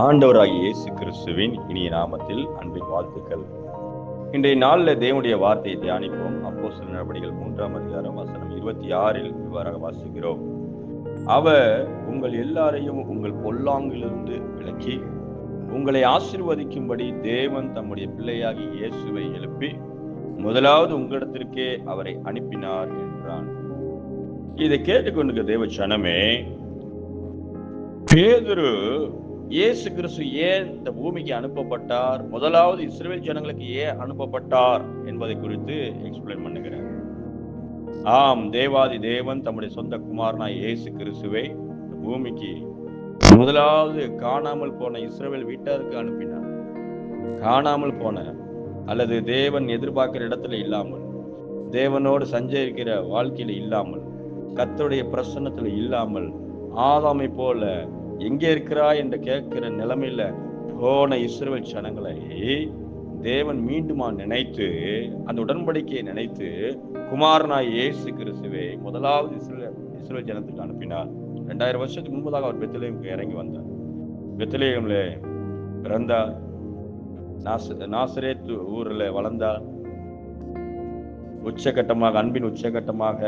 ஆண்டவராகிய இயேசு கிறிஸ்துவின் இனிய நாமத்தில் அன்பின் வாழ்த்துக்கள். இன்றைய நாளில் தேவனுடைய வார்த்தையை தியானிப்போம். அப்போ சில நடவடிக்கைகள் மூன்றாம் அதிகாரம் வசனம் இருபத்தி ஆறில் இவ்வாறாக வாசிக்கிறோம். அவர் உங்கள் எல்லாரையும் உங்கள் பொல்லாங்கிலிருந்து விளக்கி உங்களை ஆசிர்வதிக்கும்படி தேவன் தம்முடைய பிள்ளையாகி இயேசுவை எழுப்பி முதலாவது உங்களிடத்திற்கே அவரை அனுப்பினார் என்றான். இதை கேட்டுக்கொண்டிருக்க தேவ சனமே பேதுரு இயேசு கிறிஸ்து ஏன் இந்த பூமிக்கு அனுப்பப்பட்டார்? முதலாவது இஸ்ரேல் ஜனங்களுக்கு ஏன் அனுப்பப்பட்டார் என்பதை குறித்து எக்ஸ்பிளைன் பண்ணுகிறார் ஆம் தேவாதி தேவன் தம்முடைய சொந்த குமாரனாய் இயேசு கிறிஸ்துவை இந்த பூமிக்கு முதலாவது காணாமல் போன இஸ்ரேல் வீட்டாருக்கு அனுப்பினார். காணாமல் போன அல்லது தேவன் எதிர்பார்க்கிற இடத்துல இல்லாமல் தேவனோடு சஞ்சரிக்கிற வாழ்க்கையில இல்லாமல் கத்தருடைய பிரசன்னத்துல இல்லாமல் ஆதாமை போல எங்கே இருக்கிறாய் என்று கேட்கிற நிலைமையில போன இஸ்ரேல் ஜனங்களை தேவன் மீண்டுமா நினைத்து அந்த உடன்படிக்கையை நினைத்து குமாரனாய் இயேசு கிறிஸ்துவை முதலாவது இஸ்ரேல் இஸ்ரேல் ஜனத்துக்கு அனுப்பினார். ரெண்டாயிரம் வருஷத்துக்கு முன்பதாக அவர் பெத்தலேமுக்கு இறங்கி வந்தார். பெத்தலேயம்ல பிறந்தார். நாச நாசரேத் ஊரில் வளர்ந்தார். உச்சகட்டமாக அன்பின் உச்சகட்டமாக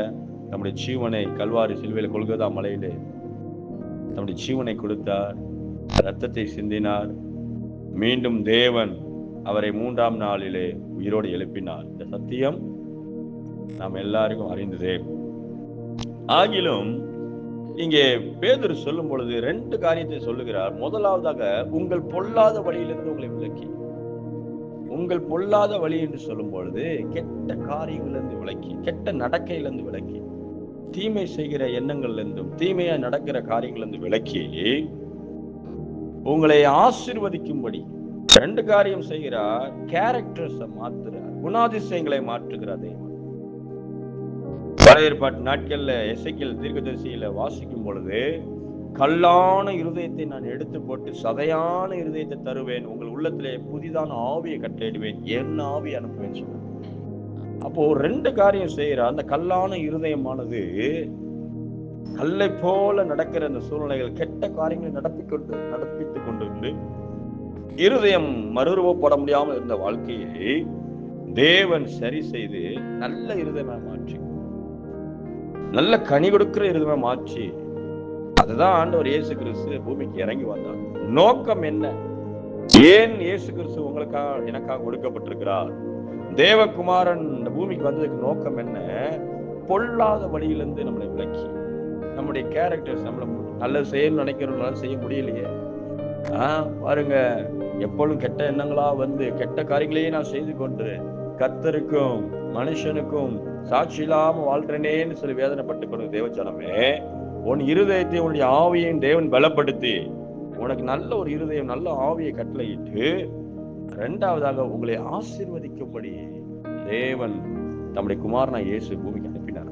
நம்முடைய ஜீவனை கல்வாரி சிலுவையில் கொள்கதா மலையிலே தம்முடைய ஜீவனை கொடுத்தார் ரத்தத்தை சிந்தினார். மீண்டும் தேவன் அவரை மூன்றாம் நாளிலே உயிரோடு எழுப்பினார். இந்த சத்தியம் நாம் எல்லாருக்கும் அறிந்ததே. ஆகிலும் இங்கே பேதர் சொல்லும் பொழுது ரெண்டு காரியத்தை சொல்லுகிறார். முதலாவதாக உங்கள் பொல்லாத வழியிலிருந்து உங்களை விலக்கி. உங்கள் பொல்லாத வழி என்று சொல்லும் பொழுது கெட்ட காரியங்களிலிருந்து விலக்கி கெட்ட நடக்கையிலிருந்து விலக்கி. தீமை செய்கிற எண்ணங்கள்ல இருந்தும் தீமையா நடக்கிற காரியங்களிலிருந்து விலக்கி உங்களை ஆசிர்வதிக்கும்படி ரெண்டு காரியம் செய்கிறார். கேரக்டர்ஸ மாத்துறார். குணாதிசயங்களை மாற்றுகிறார் தெய்வம் பழைய ஏற்பாட்டு நாட்கள்ல இசைக்கல் தீர்க்கதரிசியில வாசிக்கும் பொழுது கல்லான இருதயத்தை நான் எடுத்து போட்டு சதையான இருதயத்தை தருவேன். உங்கள் உள்ளத்திலே புதிதான ஆவியை கட்டளிடுவேன். என்ன ஆவி அனுப்புவேன் சொல்லுவேன் அப்போ ரெண்டு காரியம் செய்யற அந்த கல்லான இருதயமானது கல்லை போல நடக்கிற அந்த சூழ்நிலைகள் கெட்ட காரியங்களை நடப்பிக்கொண்டு நடப்பித்துக் கொண்டிருந்து இருதயம் மறுரூபப்பட முடியாமல் இருந்த வாழ்க்கையை தேவன் சரி செய்து நல்ல இருதயமா மாற்றி நல்ல கனி கொடுக்கிற இருதயமா மாற்றி அதுதான் ஆண்டவர் இயேசு கிறிஸ்து பூமிக்கு இறங்கி வந்தார். நோக்கம் என்ன? ஏன் இயேசு கிறிஸ்து உங்களுக்காக எனக்காக கொடுக்கப்பட்டிருக்கிறார்? தேவகுமாரன் இந்த பூமிக்கு வந்ததுக்கு நோக்கம் என்ன? பொல்லாத வழியிலிருந்து நம்மளை விளக்கி நம்முடைய கேரக்டர்ஸ் நம்மளை நல்லது செய்யணும்னு நினைக்கிறவங்களால செய்ய முடியலையே. ஆஹ் பாருங்க எப்பொழுதும் கெட்ட எண்ணங்களா வந்து கெட்ட காரியங்களையே நான் செய்து கொண்டு கத்தருக்கும் மனுஷனுக்கும் சாட்சி இல்லாம வாழ்றேனேன்னு சொல்லி வேதனைப்பட்டு கொண்டு தேவச்சனமே உன் இருதயத்தை உன்னுடைய ஆவியையும் தேவன் பலப்படுத்தி உனக்கு நல்ல ஒரு இருதயம் நல்ல ஆவியை கட்டளையிட்டு ரெண்டாவதாக உங்களை ஆசீர்வதிக்கும்படி தேவன் தம்முடைய குமாரனா இயேசு பூமிக்கு அனுப்பினார்.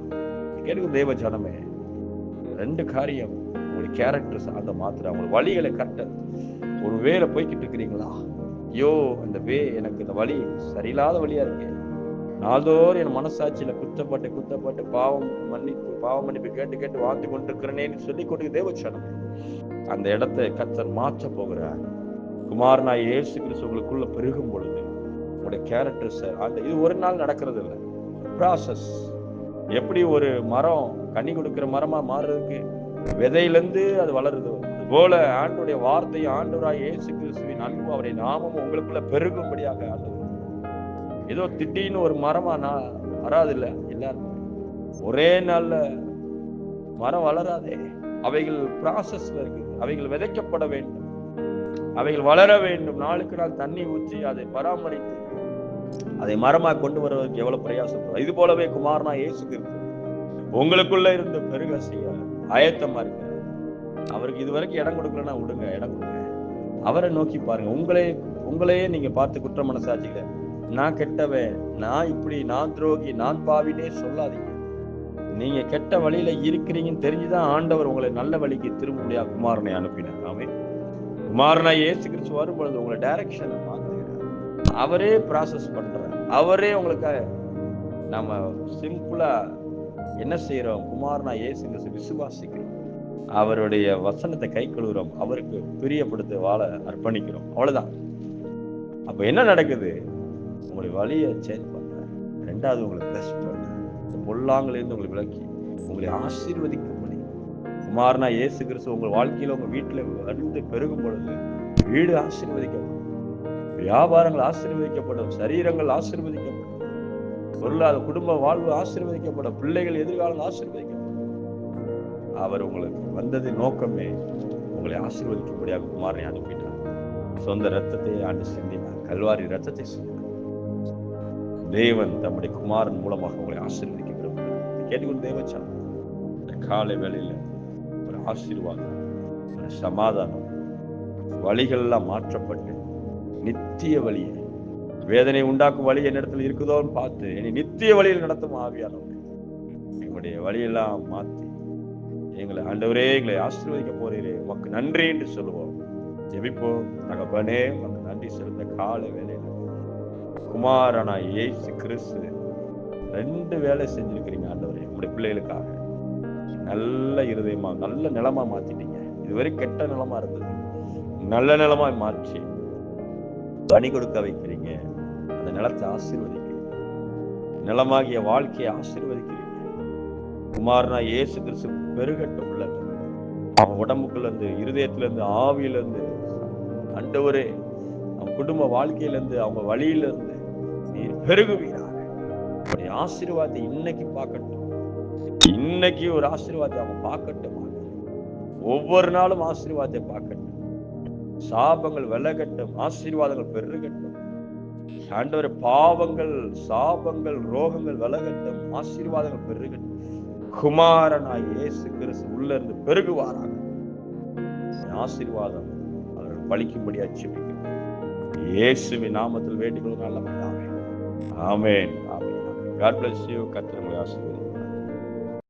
கேட்கும் தேவ ஜனமே. ரெண்டு காரியம் உங்களுடைய கேரக்டர்ஸ் அந்த மாத்திர அவங்க வழிகளை கட்ட. ஒரு வேலை போய்கிட்டு இருக்கிறீங்களா? ஐயோ அந்த வே எனக்கு இந்த வழி சரியில்லாத வழியா இருக்கு. நாள்தோறும் என் மனசாட்சியில குத்தப்பட்டு குத்தப்பட்டு பாவம் மன்னிப்பு பாவம் மன்னிப்பு கேட்டு கேட்டு வாழ்ந்து கொண்டிருக்கிறேன்னு சொல்லி கொண்டு தேவச்சனம் அந்த இடத்தை கத்தர் மாற்ற போகிறார். குமாரனாய் இயேசு கிறிஸ்து உங்களுக்குள்ள பெருகும் பொழுது உங்களுடைய கேரக்டர்ஸ் அந்த இது ஒரு நாள் நடக்கிறது இல்லை. ப்ராசஸ் எப்படி ஒரு மரம் கனி கொடுக்கிற மரமா மாறுறதுக்கு? விதையிலேருந்து அது வளருது. போல ஆண்டுடைய வார்த்தை ஆண்டவராய் இயேசு கிறிஸ்துவின் அன்பு அவருடைய நாமம் உங்களுக்குள்ள பெருகும்படியாக ஆண்டவர் ஏதோ திடீர்னு ஒரு மரமா நான் வராது இல்ல எல்லாருமே ஒரே நாள்ல மரம் வளராதே. அவைகள் ப்ராசஸ்ல இருக்கு அவைகள் விதைக்கப்பட வேண்டும். அவைகள் வளர வேண்டும். நாளுக்கு நாள் தண்ணி ஊற்றி அதை பராமரித்து அதை மரமா கொண்டு வருவதற்கு எவ்வளவு பிரயாசப்படும் இது போலவே குமாரனா இயேசுக்கு உங்களுக்குள்ள இருந்து பெருக செய்ய ஆயத்தமா இருக்க அவருக்கு இதுவரைக்கும் இடம் கொடுக்கலன்னா விடுங்க இடம் கொடுங்க. அவரை நோக்கி பாருங்க. உங்களே உங்களையே நீங்க பார்த்து குற்ற மனசாட்சிக்க நான் கெட்டவன் நான் இப்படி நான் துரோகி நான் பாவினே சொல்லாதீங்க. நீங்க கெட்ட வழியில இருக்கிறீங்கன்னு தெரிஞ்சுதான் ஆண்டவர் உங்களை நல்ல வழிக்கு திரும்ப முடியாது குமாரனை அனுப்பினார். ஆமே மாறினா ஏசு கிறிஸ்து வரும் பொழுது உங்களை டைரக்ஷன் மாத்துகிறார் அவரே ப்ராசஸ் பண்றார். அவரே உங்களுக்கு நம்ம சிம்பிளா என்ன செய்யறோம் குமாரனா ஏசு கிறிஸ்து விசுவாசிக்கிறோம் அவருடைய வசனத்தை கை கழுவுறோம். அவருக்கு பிரியப்படுத்த வாழ அர்ப்பணிக்கிறோம். அவ்வளவுதான். அப்ப என்ன நடக்குது? உங்களுடைய வழியை சேஞ்ச் பண்ற ரெண்டாவது உங்களை பிளஸ் பண்றேன் பொல்லாங்கிலிருந்து உங்களை விளக்கி உங்களை ஆசீர்வதிக்க குமார்னா இயேசு கிறிஸ்து உங்கள் வாழ்க்கையில உங்க வீட்டுல வந்து பெருகும் பொழுது வீடு ஆசீர்வதிக்கப்படும். வியாபாரங்கள் ஆசீர்வதிக்கப்படும் சரீரங்கள் ஆசீர்வதிக்கப்படும். பொருளாத குடும்ப வாழ்வு ஆசீர்வதிக்கப்படும் பிள்ளைகள் எதிர்காலம் ஆசீர்வதிக்கப்படும். அவர் உங்களுக்கு வந்தது நோக்கமே உங்களை ஆசீர்வதிக்கும்படியாக குமாரனை அனுப்பினார். சொந்த ரத்தத்தை ஆண்டு சிந்தினார். கல்வாரி ரத்தத்தை சிந்தினார். தேவன் தம்முடைய குமாரன் மூலமாக உங்களை ஆசீர்வதிக்க விரும்புகிறார். கேட்டுக்கொண்டு தேவச்சான் இந்த காலை வேளையில ஆசீர்வாதம். சமாதானம். வழிகள்லாம் மாற்றப்பட்டு நித்திய வழியை. வேதனை உண்டாக்கும் வழி என்னிடத்துல இருக்குதோன்னு பார்த்து என்னை நித்திய வழியில் நடத்தும் ஆவியானவர். எங்களுடைய வழியெல்லாம் மாத்தி எங்களை ஆண்டவரே எங்களை ஆசீர்வதிக்க போறீரே. உமக்கு நன்றி என்று சொல்லுவோம். ஜெபிப்போம். தகப்பனே உமக்கு நன்றி செலுத்த கால வேலையில குமாரனா இயேசு கிறிஸ்து ரெண்டு வேலை செஞ்சிருக்கிறீங்க ஆண்டவரே உங்களுடைய பிள்ளைகளுக்காக. நல்ல இருதயமா நல்ல நிலமா மாத்திட்டீங்க. இதுவரை கெட்ட நிலமா இருந்தது. நல்ல நிலமா மாற்றி பணி கொடுக்க வைக்கிறீங்க. அந்த நிலத்தை ஆசீர்வதிக்கிறீங்க. நிலமாகிய வாழ்க்கையை ஆசீர்வதிக்கிறீங்க. குமாரனா இயேசு கிறிஸ்து பெருகட்டும் உள்ள. அவன் உடம்புக்குள்ள இருந்து இருதயத்துல இருந்து ஆவியில இருந்து அண்டவரே அவன் குடும்ப வாழ்க்கையில இருந்து அவங்க வழியில இருந்து நீர் பெருகுவீராக. ஆசீர்வாதத்தை இன்னைக்கு பார்க்கட்டும். இன்னைக்கு ஒரு ஆசீர்வாதத்தை அவன் பார்க்கட்டும். ஒவ்வொரு நாளும் ஆசீர்வாதத்தை பார்க்கட்டும். சாபங்கள் விலகட்டும் ஆசீர்வாதங்கள் பெருகட்டும். ஆண்டவர் பாவங்கள் சாபங்கள் ரோகங்கள் விலகட்டும் ஆசீர்வாதங்கள் பெருகட்டும். குமாரனாய் இயேசு கிறிஸ்து உள்ள இருந்து பெருகுவாராக ஆசீர்வாதம் அவர்கள் பழிக்கும்படி அச்சுமிக்கும் இயேசுவின் நாமத்தில் வேண்டிக் கொள்ளும் நல்ல ஆமேன். ஆமேன். காட் பிளஸ் யூ கத்திரங்களை ஆசீர்வதி